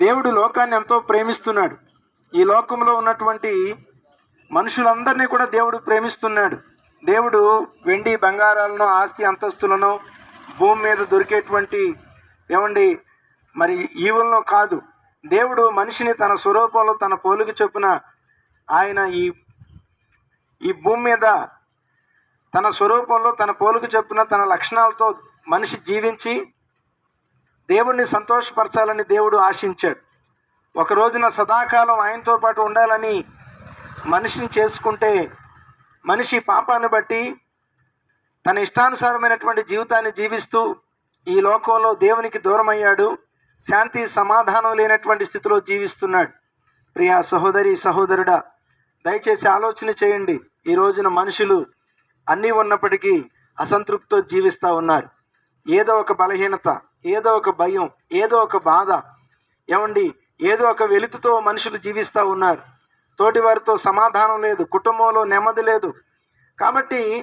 దేవుడు లోకాన్ని ఎంతో ప్రేమిస్తున్నాడు. ఈ లోకంలో ఉన్నటువంటి మనుషులందరినీ కూడా దేవుడు ప్రేమిస్తున్నాడు. దేవుడు వెండి బంగారాలను ఆస్తి అంతస్తులను భూమి మీద దొరికేటువంటి ఏమండి మరి ఈవులను కాదు. దేవుడు మనిషిని తన స్వరూపంలో తన పోలిక చొప్పున ఆయన ఈ ఈ భూమి మీద తన స్వరూపంలో తన పోలిక చొప్పున తన లక్షణాలతో మనిషి జీవించి దేవుణ్ణి సంతోషపరచాలని దేవుడు ఆశించాడు. ఒక రోజున సదాకాలం ఆయనతో పాటు ఉండాలని మనిషిని చేసుకుంటే మనిషి పాపాన్ని బట్టి తన ఇష్టానుసారమైనటువంటి జీవితాన్ని జీవిస్తూ ఈ లోకంలో దేవునికి దూరమయ్యాడు. శాంతి సమాధానం లేనటువంటి స్థితిలో జీవిస్తున్నాడు. ప్రియా సహోదరి సహోదరుడా దయచేసి ఆలోచన చేయండి. ఈ రోజున మనుషులు అన్నీ ఉన్నప్పటికీ అసంతృప్తితో జీవిస్తూ ఉన్నారు. ఏదో ఒక బలహీనత ఏదో ఒక భయం ఏదో ఒక బాధ. ఏమండి? ఏదో ఒక వెలుతుతో మనుషులు జీవిస్తూ ఉన్నారు. తోటి వారితో సమాధానం లేదు కుటుంబంలో నెమ్మది లేదు. కాబట్టి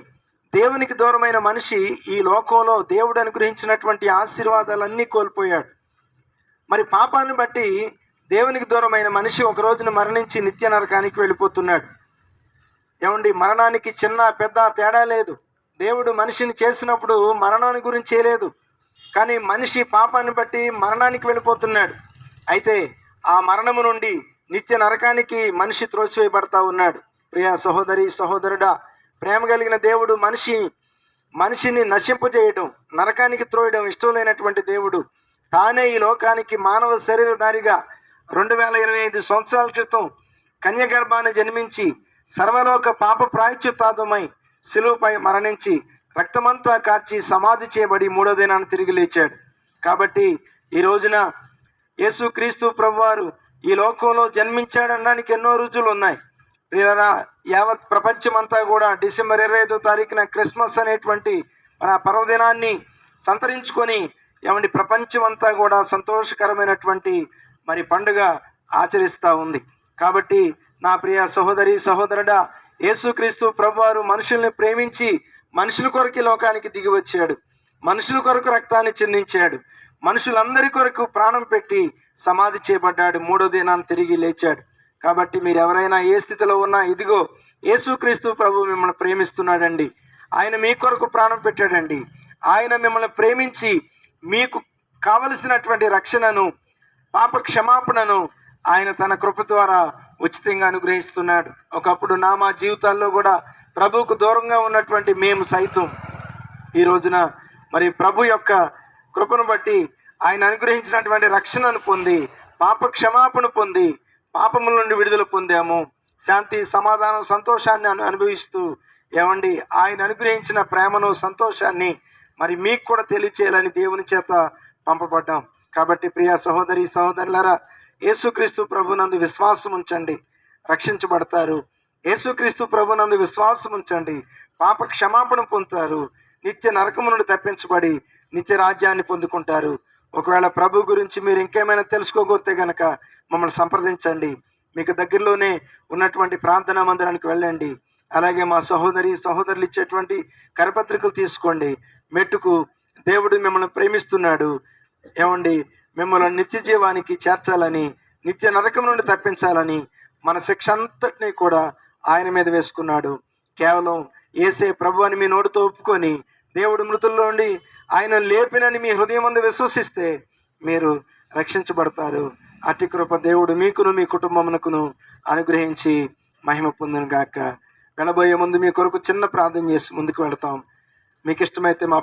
దేవునికి దూరమైన మనిషి ఈ లోకంలో దేవుడు అనుగ్రహించినటువంటి ఆశీర్వాదాలన్నీ కోల్పోయాడు. మరి పాపాన్ని బట్టి దేవునికి దూరమైన మనిషి ఒక రోజున మరణించి నిత్య నరకానికి వెళ్ళిపోతున్నాడు. ఏమండి? మరణానికి చిన్న పెద్ద తేడా లేదు. దేవుడు మనిషిని చేసినప్పుడు మరణాన్ని గురించి చేయలేదు. కానీ మనిషి పాపాన్ని బట్టి మరణానికి వెళ్ళిపోతున్నాడు. అయితే ఆ మరణము నుండి నిత్య నరకానికి మనిషి త్రోసివేయబడతా ఉన్నాడు. ప్రియ సహోదరి సహోదరుడా ప్రేమ కలిగిన దేవుడు మనిషి మనిషిని నశింపజేయడం నరకానికి త్రోయడం ఇష్టం లేనటువంటి దేవుడు. తానే ఈ లోకానికి మానవ శరీరధారిగా రెండు వేల ఇరవై ఐదు సంవత్సరాల క్రితం కన్యగర్భాన్ని జన్మించి సర్వలోక పాప ప్రాయశ్చిత్తార్థమై శిలువపై మరణించి రక్తమంతా కార్చి సమాధి చేయబడి మూడో దినాన్ని తిరిగి లేచాడు. కాబట్టి ఈ రోజున యేసుక్రీస్తు ప్రభువారు ఈ లోకంలో జన్మించాడనడానికి ఎన్నో రుజువులు ఉన్నాయి. ప్రియరా యావత్ ప్రపంచమంతా కూడా డిసెంబర్ ఇరవై ఐదో తారీఖున క్రిస్మస్ అనేటువంటి మన పర్వదినాన్ని సంతరించుకొని ఏమండి ప్రపంచమంతా కూడా సంతోషకరమైనటువంటి మరి పండుగ ఆచరిస్తూ ఉంది. కాబట్టి నా ప్రియ సహోదరి సహోదరుడా యేసుక్రీస్తు ప్రభువారు మనుషుల్ని ప్రేమించి మనుషుల కొరకు లోకానికి దిగి వచ్చాడు. మనుషుల కొరకు రక్తాన్ని చెందించాడు. మనుషులందరి కొరకు ప్రాణం పెట్టి సమాధి చేయబడ్డాడు. మూడో దినాన్ని తిరిగి లేచాడు. కాబట్టి మీరు ఎవరైనా ఏ స్థితిలో ఉన్నా ఇదిగో యేసుక్రీస్తు ప్రభు మిమ్మల్ని ప్రేమిస్తున్నాడండి. ఆయన మీ కొరకు ప్రాణం పెట్టాడండి. ఆయన మిమ్మల్ని ప్రేమించి మీకు కావలసినటువంటి రక్షణను పాప క్షమాపణను ఆయన తన కృప ద్వారా ఉచితంగా అనుగ్రహిస్తున్నాడు. ఒకప్పుడు నా మా జీవితాల్లో కూడా ప్రభువుకు దూరంగా ఉన్నటువంటి మేము సైతం ఈ రోజున మరి ప్రభు యొక్క కృపను బట్టి ఆయన అనుగ్రహించినటువంటి రక్షణను పొంది పాప క్షమాపణ పొంది పాపముల నుండి విడుదల పొందాము. శాంతి సమాధానం సంతోషాన్ని అనుభవిస్తూ ఏమండి ఆయన అనుగ్రహించిన ప్రేమను సంతోషాన్ని మరి మీకు కూడా తెలియచేయాలని దేవుని చేత పంపబడ్డాం. కాబట్టి ప్రియ సహోదరి సహోదరులారా యేసుక్రీస్తు ప్రభునందు విశ్వాసం ఉంచండి. రక్షించబడతారు. యేసుక్రీస్తు ప్రభునందు విశ్వాసం ఉంచండి. పాప క్షమాపణ పొందుతారు. నిత్య నరకము నుండి తప్పించబడి నిత్య రాజ్యాన్ని పొందుకుంటారు. ఒకవేళ ప్రభు గురించి మీరు ఇంకేమైనా తెలుసుకోగోతే గనక మమ్మల్ని సంప్రదించండి. మీకు దగ్గరలోనే ఉన్నటువంటి ప్రార్థనా మందిరానికి వెళ్ళండి. అలాగే మా సహోదరి సహోదరులు ఇచ్చేటువంటి కరపత్రికలు తీసుకోండి. మెట్టుకు దేవుడు మిమ్మల్ని ప్రేమిస్తున్నాడు. ఏమండి? మిమ్మల్ని నిత్య జీవానికి చేర్చాలని నిత్య నరకం నుండి తప్పించాలని మన శిక్ష అంతటినీ కూడా ఆయన మీద వేసుకున్నాడు. కేవలం ఏసే ప్రభు అని మీ నోటితో ఒప్పుకొని దేవుడు మృతుల్లో ఉండి ఆయన లేపినని మీ హృదయం ముందు విశ్వసిస్తే మీరు రక్షించబడతారు. అతి కృప దేవుడు మీకును మీ కుటుంబమునకును అనుగ్రహించి మహిమ పొందును గాక వెళ్ళబోయే ముందు మీ కొరకు చిన్న ప్రార్థన చేసి ముందుకు వెళతాం. మీకు ఇష్టమైతే మా